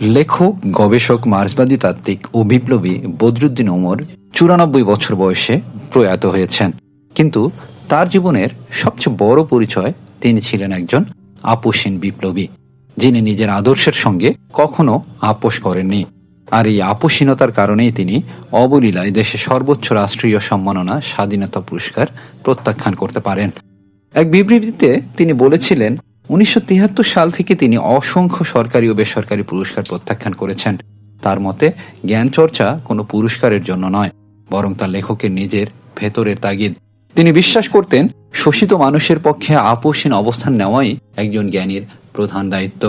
লেখক, গবেষক মার্সবাদী তাত্ত্বিক ও বিপ্লবী বদরুদ্দিন ওমর চুরানব্বই বছর বয়সে প্রয়াত হয়েছেন। কিন্তু তার জীবনের সবচেয়ে বড় পরিচয় তিনি ছিলেন একজন আপোষহীন বিপ্লবী, যিনি নিজের আদর্শের সঙ্গে কখনো আপোষ করেননি। আর এই আপোষহীনতার কারণেই তিনি অবলীলায় দেশের সর্বোচ্চ রাষ্ট্রীয় সম্মাননা, স্বাধীনতা পুরস্কার প্রত্যাখ্যান করতে পারেন। এক বিবৃতিতে তিনি বলেছিলেন উনিশশো সাল থেকে তিনি অসংখ্য সরকারি ও বেসরকারি পুরস্কার প্রত্যাখ্যান করেছেন। তার মতে জ্ঞান চর্চা কোনো পুরস্কারের জন্য নয় বরং তার লেখকের নিজের ভেতরের তাগিদ। তিনি বিশ্বাস করতেন শোষিত মানুষের পক্ষে আপোষহীন অবস্থান নেওয়াই একজন জ্ঞানীর প্রধান দায়িত্ব।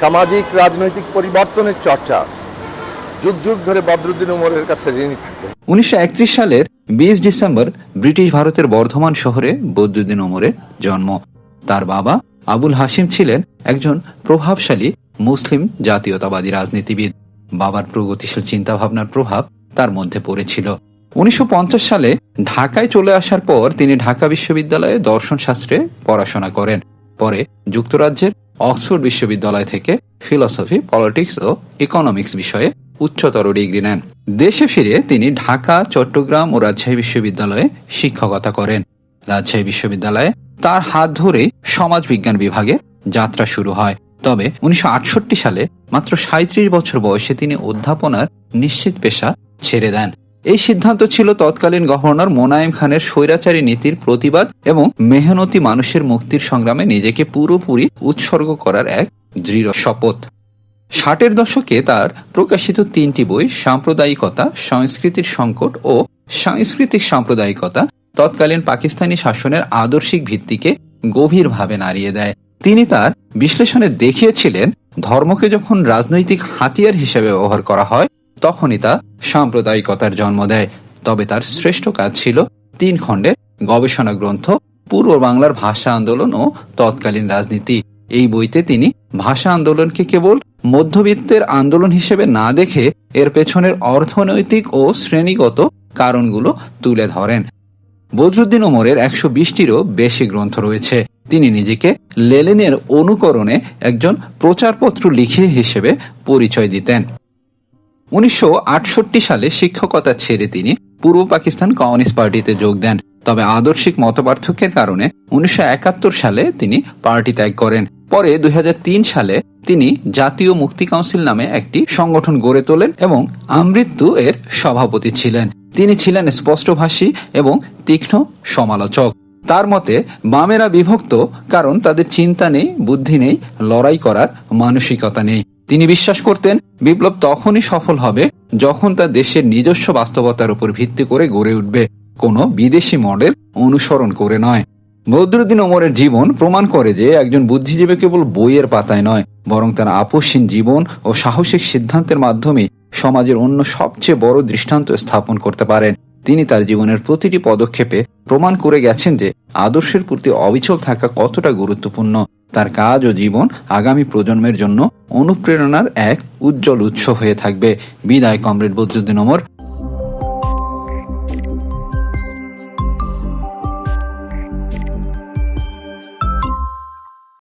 সামাজিক রাজনৈতিক পরিবর্তনের চর্চা যুগ যুগ ধরে বদরুদ্দিন উমরের কাছে ঋণী থাকবে। উনিশশো সালের বিশ ডিসেম্বর ব্রিটিশ ভারতের বর্ধমান শহরে বদরুদ্দিন ওমরের জন্ম। তার বাবা আবুল হাসিম ছিলেন একজন প্রভাবশালী মুসলিম জাতীয়তাবাদী রাজনীতিবিদ। বাবার প্রগতিশীল চিন্তাভাবনার প্রভাব তার মধ্যে পড়েছিল। উনিশশো পঞ্চাশ সালে ঢাকায় চলে আসার পর তিনি ঢাকা বিশ্ববিদ্যালয়ে দর্শন শাস্ত্রে পড়াশোনা করেন। পরে যুক্তরাজ্যের অক্সফোর্ড বিশ্ববিদ্যালয় থেকে ফিলসফি, পলিটিক্স ও ইকোনমিক্স বিষয়ে উচ্চতর ডিগ্রি নেন। দেশে ফিরে তিনি ঢাকা, চট্টগ্রাম ও রাজশাহী বিশ্ববিদ্যালয়ে শিক্ষকতা করেন। রাজশাহী বিশ্ববিদ্যালয়ে তার হাত ধরেই সমাজ বিজ্ঞান বিভাগে যাত্রা শুরু হয়। তবে উনিশশো আটষট্টি সালে মাত্র সাঁত্রিশ বছর বয়সে তিনি অধ্যাপনার নিশ্চিত পেশা ছেড়ে দেন। এই সিদ্ধান্ত ছিল তৎকালীন গভর্নর মোনায়েম খানের স্বৈরাচারী নীতির প্রতিবাদ এবং মেহনতি মানুষের মুক্তির সংগ্রামে নিজেকে পুরোপুরি উৎসর্গ করার এক দৃঢ় শপথ। ষাটের দশকে তার প্রকাশিত তিনটি বই সাম্প্রদায়িকতা, সংস্কৃতির সংকট ও সাংস্কৃতিক সাম্প্রদায়িকতা তৎকালীন পাকিস্তানি শাসনের আদর্শিক ভিত্তিকে গভীরভাবে নাড়িয়ে দেয়। তিনি তার বিশ্লেষণে দেখিয়েছিলেন, ধর্মকে যখন রাজনৈতিক হাতিয়ার হিসেবে ব্যবহার করা হয়, তখনই তা সাম্প্রদায়িকতার জন্ম দেয়। তবে তার শ্রেষ্ঠ কাজ ছিল তিন খণ্ডের গবেষণা গ্রন্থ, পূর্ব বাংলার ভাষা আন্দোলন ও তৎকালীন রাজনীতি। এই বইতে তিনি ভাষা আন্দোলনকে কেবল মধ্যবিত্তের আন্দোলন হিসেবে না দেখে এর পেছনের অর্থনৈতিক ও শ্রেণীগত কারণগুলো তুলে ধরেন। বদরুদ্দিন ওমরের একশো বিশটিরও বেশি গ্রন্থ রয়েছে। তিনি নিজেকে লেলেনের অনুকরণে একজন প্রচারপত্র লিখে হিসেবে পরিচয় দিতেন। উনিশশো আটষট্টি সালে শিক্ষকতা ছেড়ে তিনি পূর্ব পাকিস্তান কমিউনিস্ট পার্টিতে যোগ দেন। তবে আদর্শিক মতপার্থক্যের কারণে উনিশশো একাত্তর সালে তিনি পার্টি ত্যাগ করেন। পরে দু হাজার তিন সালে তিনি জাতীয় মুক্তি কাউন্সিল নামে একটি সংগঠন গড়ে তোলেন এবং আমৃত্যু এর সভাপতি ছিলেন। তিনি ছিলেন স্পষ্টভাষী এবং তীক্ষ্ণ সমালোচক। তার মতে, বামেরা বিভক্ত, কারণ তাদের চিন্তা নেই, বুদ্ধি নেই, লড়াই করার মানসিকতা নেই। তিনি বিশ্বাস করতেন, বিপ্লব তখনই সফল হবে যখন তা দেশের নিজস্ব বাস্তবতার উপর ভিত্তি করে গড়ে উঠবে। কোনো বিদেশি মডেল অনুসরণ করে নয়। বদরুদ্দিন ওমরের জীবন প্রমাণ করে যে একজন বুদ্ধিজীবী কেবল বইয়ের পাতায় নয়, বরং তার আপসহীন জীবন ও সাহসিক সিদ্ধান্তের মাধ্যমে সমাজের অন্য সবচেয়ে বড় দৃষ্টান্ত স্থাপন করতে পারেন। তিনি তার জীবনের প্রতিটি পদক্ষেপে প্রমাণ করে গেছেন যে আদর্শের প্রতি অবিচল থাকা কতটা গুরুত্বপূর্ণ। তার কাজ ও জীবন আগামী প্রজন্মের জন্য অনুপ্রেরণার এক উজ্জ্বল উৎস হয়ে থাকবে। বিদায়, কমরেড বদরুদ্দিন ওমর।